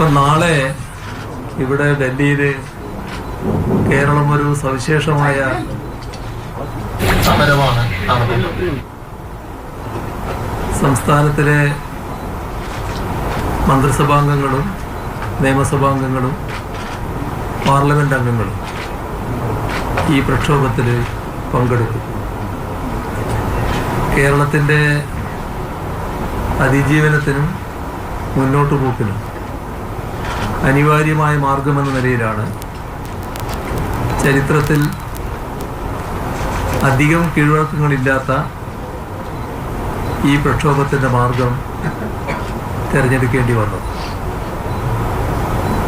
ഇപ്പൊ നാളെ ഇവിടെ ഡൽഹിയിൽ കേരളം ഒരു സവിശേഷമായ സമരമാണ് സംസ്ഥാനത്തിലെ മന്ത്രിസഭാംഗങ്ങളും നിയമസഭാംഗങ്ങളും പാർലമെന്റ് അംഗങ്ങളും ഈ പ്രക്ഷോഭത്തിൽ പങ്കെടുക്കും. കേരളത്തിന്റെ അതിജീവനത്തിനും മുന്നോട്ട് പോക്കിനും അനിവാര്യമായ മാർഗമെന്ന നിലയിലാണ്. ചരിത്രത്തിൽ അധികം കീഴ്വഴക്കങ്ങളില്ലാത്ത ഈ പ്രക്ഷോഭത്തിന്റെ മാർഗം തിരഞ്ഞെടുക്കേണ്ടി വന്നു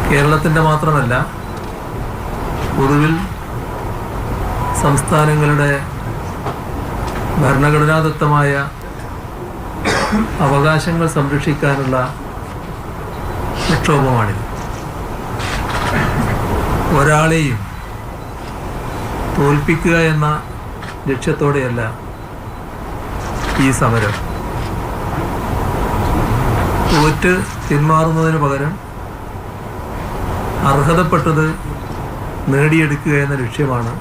കേരളത്തിന്റെ മാത്രമല്ല പൊതുവിൽ സംസ്ഥാനങ്ങളുടെ ഭരണഘടനാദത്തമായ അവകാശങ്ങൾ സംരക്ഷിക്കാനുള്ള പ്രക്ഷോഭമാണിത്. ഒരാളെയും തോൽപ്പിക്കുക എന്ന ലക്ഷ്യത്തോടെയല്ല ഈ സമരം. തോറ്റ് പിന്മാറുന്നതിന് പകരം അർഹതപ്പെട്ടത് നേടിയെടുക്കുക എന്ന ലക്ഷ്യമാണ്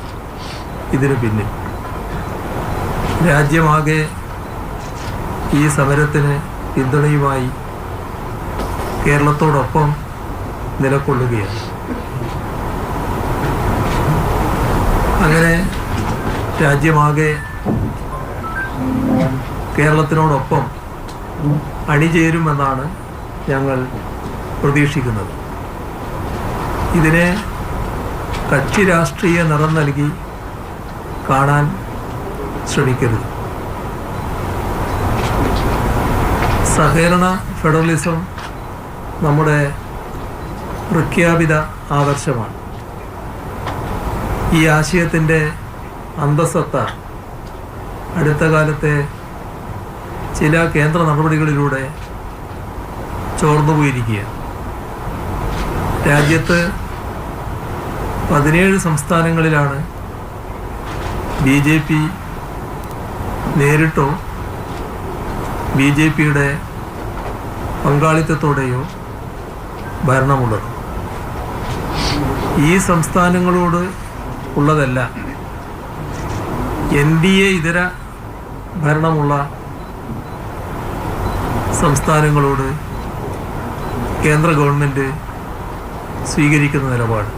ഇതിനു പിന്നിൽ. രാജ്യമാകെ ഈ സമരത്തിന് പിന്തുണയുമായി കേരളത്തോടൊപ്പം നിലകൊള്ളുകയാണ്. അങ്ങനെ രാജ്യമാകെ കേരളത്തിനോടൊപ്പം അണിചേരുമെന്നാണ് ഞങ്ങൾ പ്രതീക്ഷിക്കുന്നത്. ഇതിനെ കക്ഷി രാഷ്ട്രീയ നിറം നൽകി കാണാൻ ശ്രമിക്കരുത്. സഹകരണ ഫെഡറലിസം നമ്മുടെ പ്രഖ്യാപിത ആദർശമാണ്. ഈ ആശയത്തിന്റെ അന്തസത്ത അടുത്ത കാലത്തെ ചില കേന്ദ്ര നടപടികളിലൂടെ ചോർന്നുപോയിരിക്കുകയാണ് രാജ്യത്ത് പതിനേഴ് സംസ്ഥാനങ്ങളിലാണ് ബി ജെ പി നേരിട്ടോ ബി ജെ പിയുടെ പങ്കാളിത്തത്തോടെയോ ഭരണമുള്ളത്. ഈ സംസ്ഥാനങ്ങളോട് ഉള്ളതല്ല. എൻ ഡി എ ഇതര ഭരണമുള്ള സംസ്ഥാനങ്ങളോട് കേന്ദ്ര ഗവൺമെന്റ് സ്വീകരിക്കുന്ന നിലപാട്.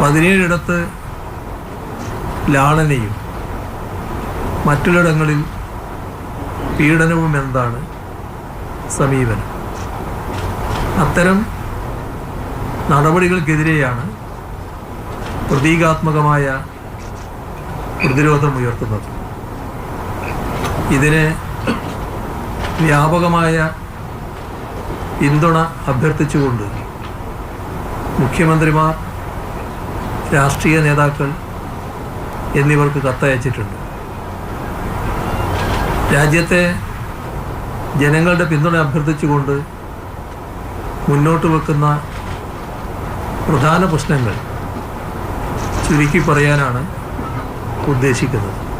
പതിനേഴിടത്ത് ലാളനയും മറ്റുള്ളിടങ്ങളിൽ പീഡനവും എന്താണ് സമീപനം. അത്തരം നടപടികൾക്കെതിരെയാണ് പ്രതീകാത്മകമായ പ്രതിരോധം ഉയർത്തുന്നത്. ഇതിന് വ്യാപകമായ പിന്തുണ അഭ്യർത്ഥിച്ചുകൊണ്ട് മുഖ്യമന്ത്രിമാർ രാഷ്ട്രീയ നേതാക്കൾ എന്നിവർക്ക് കത്തയച്ചിട്ടുണ്ട്. രാജ്യത്തെ ജനങ്ങളുടെ പിന്തുണ അഭ്യർത്ഥിച്ചുകൊണ്ട് മുന്നോട്ട് വെക്കുന്ന പ്രധാന പ്രശ്നങ്ങൾ ചുരുക്കി പറയാനാണ് ഉദ്ദേശിക്കുന്നത്.